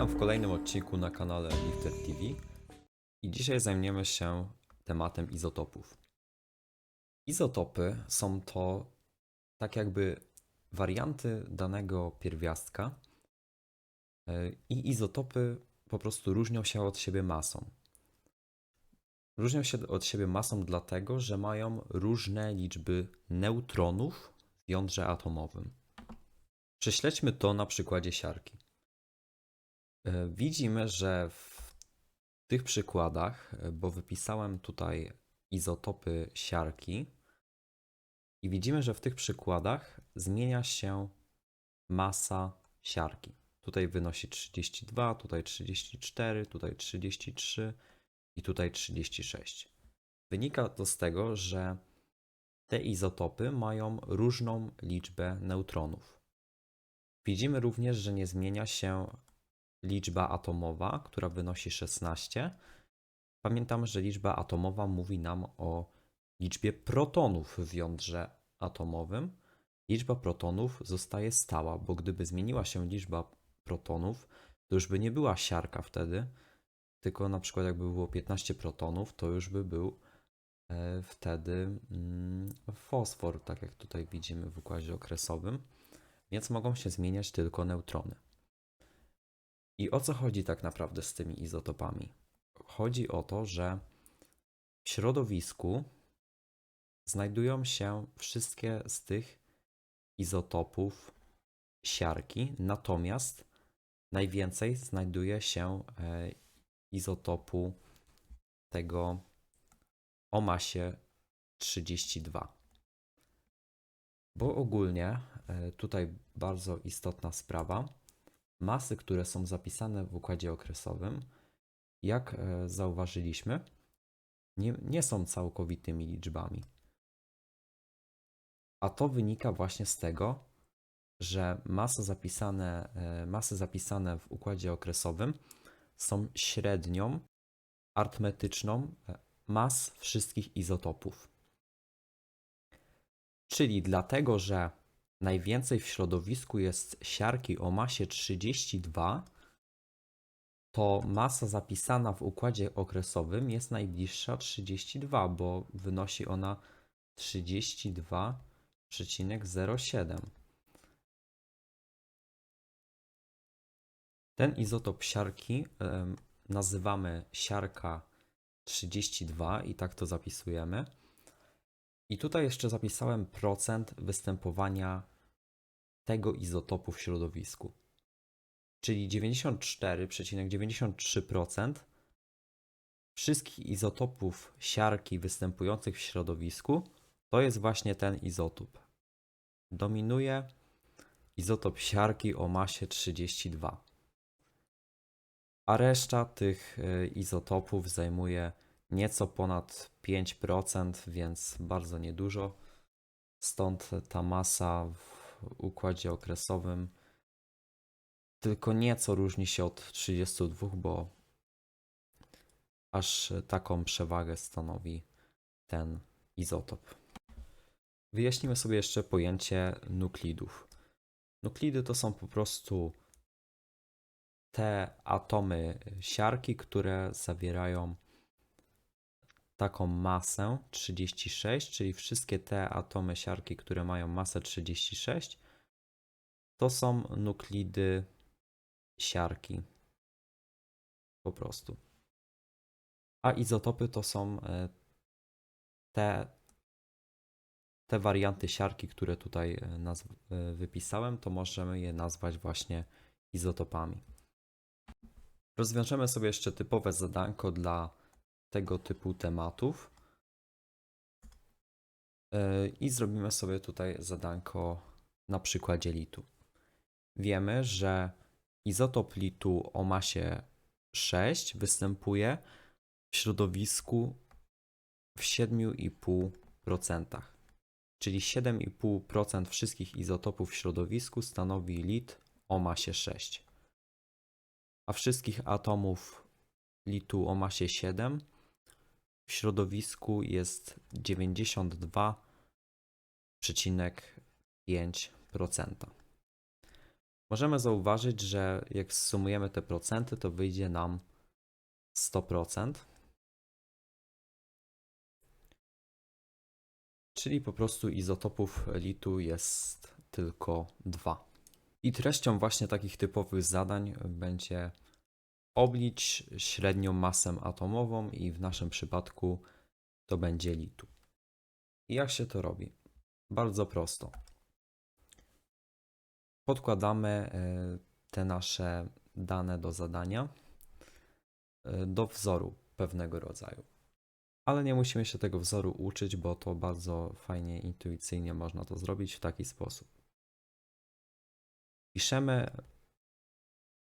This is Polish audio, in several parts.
Witam w kolejnym odcinku na kanale Lifter TV i dzisiaj zajmiemy się tematem izotopów. Izotopy są to tak jakby warianty danego pierwiastka yy, i izotopy po prostu różnią się od siebie masą. Różnią się od siebie masą dlatego, że mają różne liczby neutronów w jądrze atomowym. Prześledźmy to na przykładzie siarki. E, Widzimy, że w tych przykładach, e, bo wypisałem tutaj izotopy siarki, i widzimy, że w tych przykładach zmienia się masa siarki. Tutaj wynosi 32, tutaj 34, tutaj 33 i tutaj 36. Wynika to z tego, że te izotopy mają różną liczbę neutronów. Widzimy również, że nie zmienia się liczba atomowa, która wynosi 16. Pamiętam, że liczba atomowa mówi nam o liczbie protonów w jądrze atomowym. Liczba protonów zostaje stała, bo gdyby zmieniła się liczba protonów, to już by nie była siarka wtedy, tylko na przykład jakby było 15 protonów, to już by był e, wtedy mm, fosfor, tak jak tutaj widzimy w układzie okresowym, więc mogą się zmieniać tylko neutrony. I o co chodzi tak naprawdę z tymi izotopami? Chodzi o to, że w środowisku znajdują się wszystkie z tych izotopów siarki, natomiast najwięcej znajduje się e, izotopu tego o masie 32. Bo ogólnie e, tutaj bardzo istotna sprawa masy, które są zapisane w układzie okresowym, jak e, zauważyliśmy, nie, nie są całkowitymi liczbami. A to wynika właśnie z tego, że masy zapisane, e, masy zapisane w układzie okresowym są średnią arytmetyczną e, mas wszystkich izotopów. Czyli dlatego, że najwięcej w środowisku jest siarki o masie 32, to masa zapisana w układzie okresowym jest najbliższa 32, bo wynosi ona 32,07. Ten izotop siarki nazywamy siarka 32 i tak to zapisujemy. I tutaj jeszcze zapisałem procent występowania tego izotopu w środowisku. Czyli 94,93% wszystkich izotopów siarki występujących w środowisku to jest właśnie ten izotop. Dominuje izotop siarki o masie 32. A reszta tych e, izotopów zajmuje nieco ponad 5%, więc bardzo niedużo. Stąd ta masa w układzie okresowym tylko nieco różni się od 32, bo aż taką przewagę stanowi ten izotop. Wyjaśnimy sobie jeszcze pojęcie nuklidów. Nuklidy to są po prostu te atomy siarki, które zawierają taką masę 36, czyli wszystkie te atomy siarki, które mają masę 36, to są nuklidy siarki. Po prostu. A izotopy to są e, te, te warianty siarki, które tutaj e, e, wypisałem, to możemy je nazwać właśnie izotopami. Rozwiążemy sobie jeszcze typowe zadanko dla tego typu tematów. Yy, I zrobimy sobie tutaj zadanko na przykładzie litu. Wiemy, że izotop litu o masie 6 występuje w środowisku w 7,5%. Czyli 7,5% wszystkich izotopów w środowisku stanowi lit o masie 6. A wszystkich atomów litu o masie 7 w środowisku jest 92,5%. możemy zauważyć, że jak sumujemy te procenty, to wyjdzie nam 100%. Czyli po prostu izotopów litu jest tylko dwa. I treścią właśnie takich typowych zadań będzie oblicz średnią masę atomową i w naszym przypadku to będzie litu. I jak się to robi? Bardzo prosto. Podkładamy e, te nasze dane do zadania e, do wzoru pewnego rodzaju. Ale nie musimy się tego wzoru uczyć, bo to bardzo fajnie, intuicyjnie można to zrobić w taki sposób. Piszemy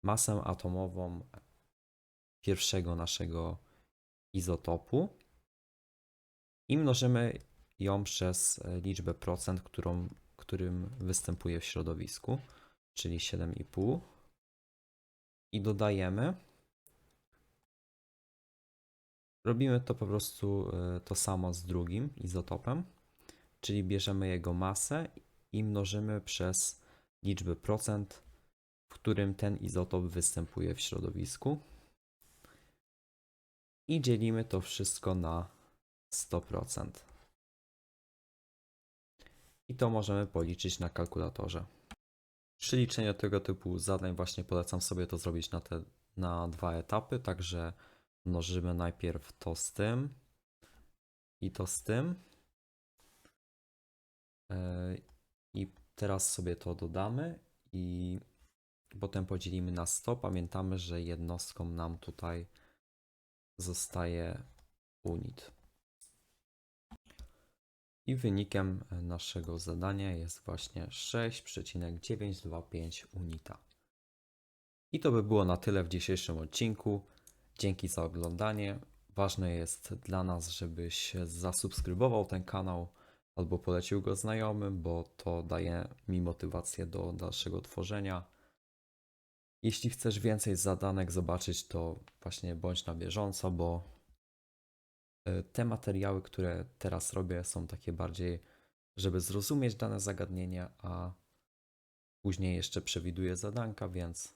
masę atomową pierwszego naszego izotopu i mnożymy ją przez liczbę procent, którą, którym występuje w środowisku, czyli 7,5 i dodajemy. Robimy to po prostu e, to samo z drugim izotopem, czyli bierzemy jego masę i mnożymy przez liczbę procent, w którym ten izotop występuje w środowisku. I dzielimy to wszystko na 100%. I to możemy policzyć na kalkulatorze. Przy liczeniu tego typu zadań właśnie polecam sobie to zrobić na te na dwa etapy, także mnożymy najpierw to z tym i to z tym. Yy, I teraz sobie to dodamy i potem podzielimy na 100. Pamiętamy, że jednostką nam tutaj zostaje unit. I wynikiem naszego zadania jest właśnie 6,925 unita. I to by było na tyle w dzisiejszym odcinku. Dzięki za oglądanie. Ważne jest dla nas, żebyś zasubskrybował ten kanał albo polecił go znajomym, bo to daje mi motywację do dalszego tworzenia. Jeśli chcesz więcej zadanek zobaczyć, to właśnie bądź na bieżąco, bo y, te materiały, które teraz robię, są takie bardziej, żeby zrozumieć dane zagadnienie, a później jeszcze przewiduję zadanka, więc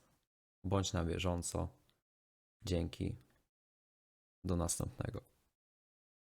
bądź na bieżąco. Dzięki. Do następnego.